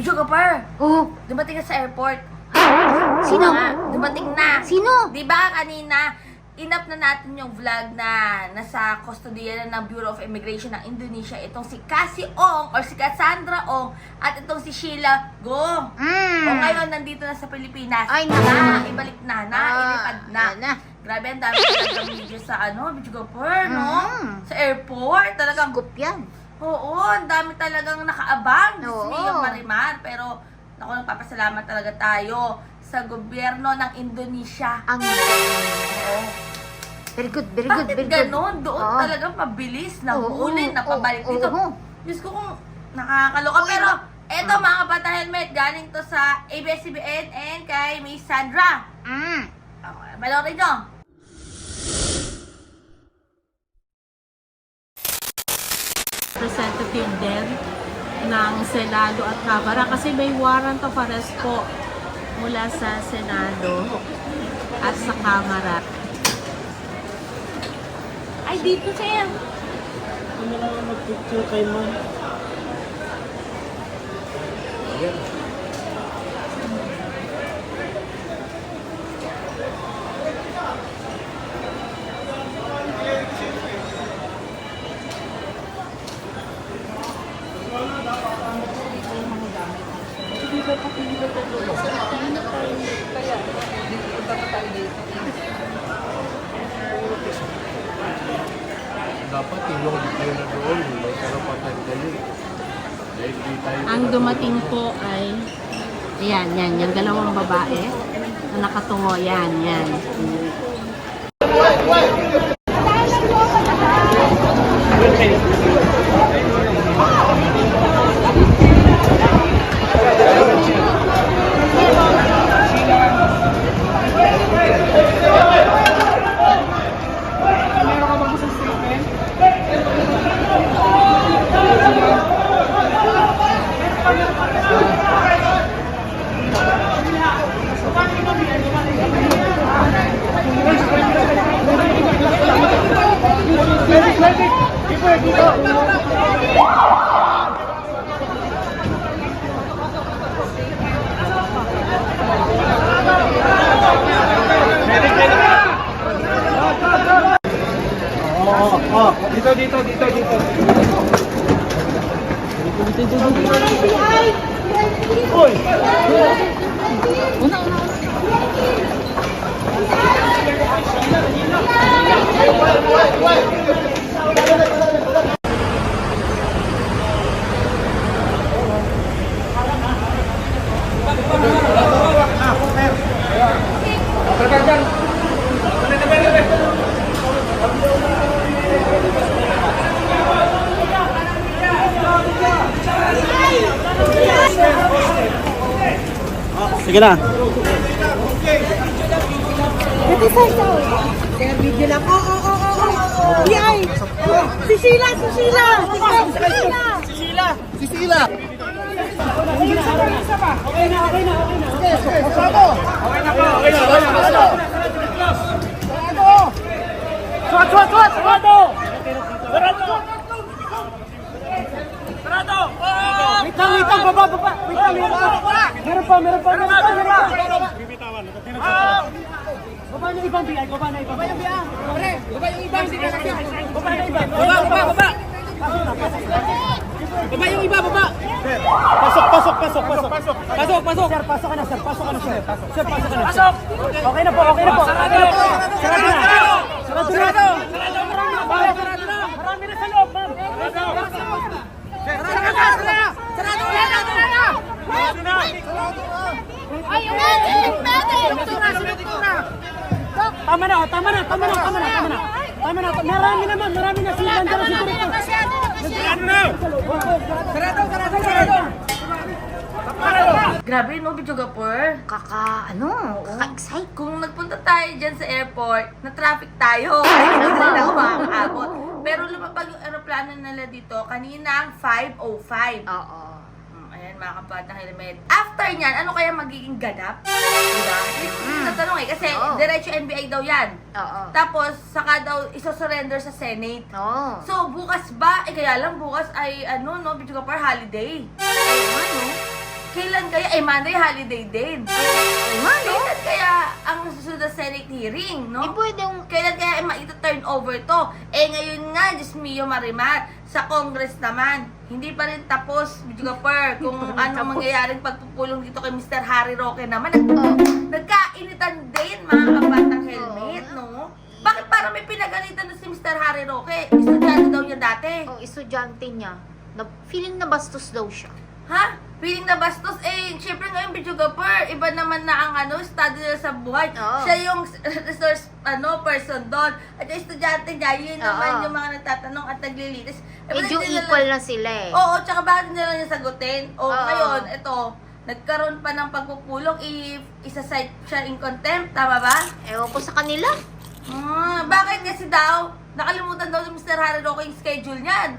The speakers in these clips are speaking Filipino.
Medyo kapar, Oh, dumating ka sa airport. sino? Ah, dumating na. Sino? Di ba kanina, inap na natin yung vlog na nasa kustodiya na ng Bureau of Immigration ng Indonesia. Itong si Cassie Ong or si Cassandra Ong at itong si Sheila Go. Mm. O ngayon, nandito na sa Pilipinas. Ay, naku. na, ibalik na, na, Ah, ilipad na. yan na. Grabe, ang dami talagang video sa ano, video Gopher, no? Mm. Sa airport, talagang Scoop yan. Oo, ang dami talagang nakaabang. Oo. mio, Marimar. Pero, naku, nagpapasalamat talaga tayo sa gobyerno ng Indonesia. Ang Oo. Very good, very good, Bakit very good. ganon? Doon Oo. talagang pabilis na Oo, huli, na pabalik oo, dito. oo. Diyos ko kung nakakaloka. Pero, ino- eto mga kabata helmet, galing to sa ABS-CBN and kay Miss Sandra. Mm. Okay, Malorin nyo. Representative din ng Senado at Kamara kasi may warrant of arrest po mula sa Senado at sa Kamara. Ay, dito sir! Ano lang ang mag-picture kay ma'am? Dapat di tayo na doon, may karapatan kayo. Dahil di tayo Ang dumating po ay, ayan, yan, yung dalawang babae na nakatungo, yan, yan. Oo, oo, oo. Dito, dito, dito, dito. Uy! Sige na. Video lang. Oo, oo, oo, oo. Di ay. Si Sheila, si Sheila. Si Sheila. Si Sheila. Si Sheila. Okay na, okay na, okay na. Okay. Okay na okay na, okay na. Suat, suat, suat. Pasado. Pasado. Sarado! Wait lang, wait lang, baba, baba. Wait lang, lang. Meron pa, meron pa, meron pa, meron pa. Baba na ibang BI, baba na ibang. Baba yung BI. Pre, baba yung ibang, kasi. Baba na ibang. Baba, baba, baba. Baba yung iba, baba. Pasok, pasok, pasok, pasok. Pasok, pasok, pasok. Sir, pasok ka na, sir. Pasok ka na, sir. Sir, pasok ka na. Pasok. Okay na po, okay na po. Sarado. Sarado na. Sarado na. Sarado na. Marami na sa loob, ma'am. Sarado. Sarado. Sarado. Sarado na. Sarado na. Ay, medic! Medic! Tama na, tama na, tama na, tama na, tama na. Tama na, marami naman, marami na. Masyado. Sarado, sarado, sarado. Grabe, no, Video Gapur? Kaka, ano? Kaka-excite. Kung nagpunta tayo dyan sa airport, na traffic tayo. Ay, hindi na ako makakaabot. Pero lumabag yung aeroplano nila dito kaninang 5.05. Oo. Mm, mga kapatang helmet. After niyan, ano kaya magiging ganap? Diba? Yung natanong eh, kasi Oo. diretso NBI daw yan. Oo. Tapos, saka daw isosurrender sa Senate. Oo. So, bukas ba? Eh, kaya lang bukas ay, ano, no, Bicho Kapar, holiday. Ano? Kailan kaya, eh, Monday holiday din. Nga, no? Kailan kaya ang susunod na Senate hearing, no? Eh, pwede yung... Kailan kaya ma-turn over to? Eh ngayon nga, Diyos mio Marimar, sa Congress naman, hindi pa rin tapos, Bidyo Per, kung ano mangyayaring pagpupulong dito kay Mr. Harry Roque naman. Nag Oh. Nagkainitan din, mga kabatang helmet, no? Bakit parang may pinagalitan na si Mr. Harry Roque? Estudyante daw niya dati. Oh, estudyante niya. Na, feeling na bastos daw siya. Ha? Feeling na bastos, eh, syempre ngayon, Bidyo Per, iba naman na ang ano, study nila sa buhay. Oo. Siya yung resource ano, person doon. At yung estudyante niya, yun Oo. naman yung mga nagtatanong at naglilitis. Eh, bakit Medyo nila- equal na sila eh. Oo, tsaka bakit nila niya sagutin? O Oo. ngayon, ito, nagkaroon pa ng pagpupulong, i isa-cite siya in contempt, tama ba? Ewan ko sa kanila. Ah, bakit kasi daw, nakalimutan daw ni Mr. Harry Roque yung schedule niyan.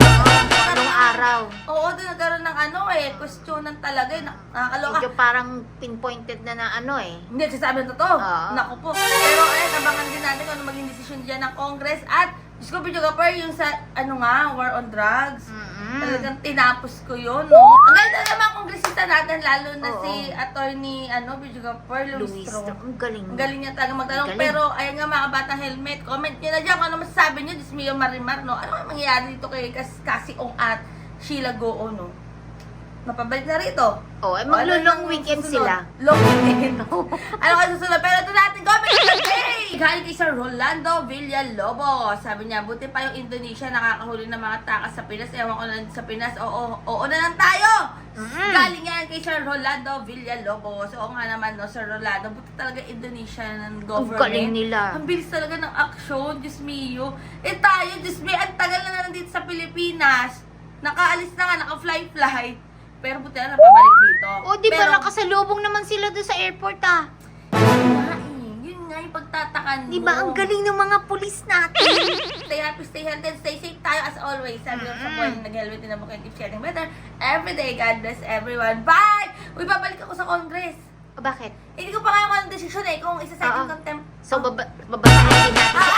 Anong araw. Oo, doon nagkaroon ng ano eh, questionan talaga eh, nak- nakakaloka. Medyo parang pinpointed na na ano eh. Hindi, sasabi ng totoo. Oo. Naku po. Pero ayun, abangan din natin kung ano maging desisyon dyan ng Congress. At, Diyos ko, Bidyo Gapar, yung sa, ano nga, war on drugs. Mm-mm. Talagang tinapos ko yun, no? Ang ganda naman ang kongresista natin, lalo na Oo. si attorney, ano, Bidyo Gapar, Luis, Luis Tro. ang galing. Ang galing niya talaga magtanong. Galing. Pero, ayun nga mga batang helmet, comment nyo na dyan kung ano masasabi nyo, Diyos mio Marimar, no? Ano ang mangyayari dito kay Kas Kasi Ong at Sheila Goo, no? Mapabalik na rito. Oh, eh, Ano maglo-long weekend sila. Long weekend. ano ka susunod? Pero ito natin, comment today! Galing kay Sir Rolando Villalobos. Sabi niya, buti pa yung Indonesia nakakahuli ng mga takas sa Pinas. Ewan ko na sa Pinas. Oo, oo na lang tayo! Mm. Galing yan kay Sir Rolando Villalobos. Oo nga naman, no, Sir Rolando. Buti talaga Indonesia ng Ang government. galing nila. Ang bilis talaga ng aksyon, Diyos mio. Eh tayo, Diyos mio, ang tagal na nandito sa Pilipinas. Nakaalis na nga, naka-fly-fly. Pero buti na napabalik dito. Oh, di ba Pero- nakasalubong naman sila doon sa airport ah? Nga eh. Yun nga yung pagtatakan mo. Di ba ang galing ng mga pulis natin? Stay happy, stay healthy, and stay safe tayo as always. Sabi ko sa buhay, nag-helmet din ang keep sharing better. Every day, God bless everyone. Bye! Uy, babalik ako sa Congress. O bakit? Hindi ko pa kung anong desisyon eh, kung isa sa Oo. So, baba babasahin din natin!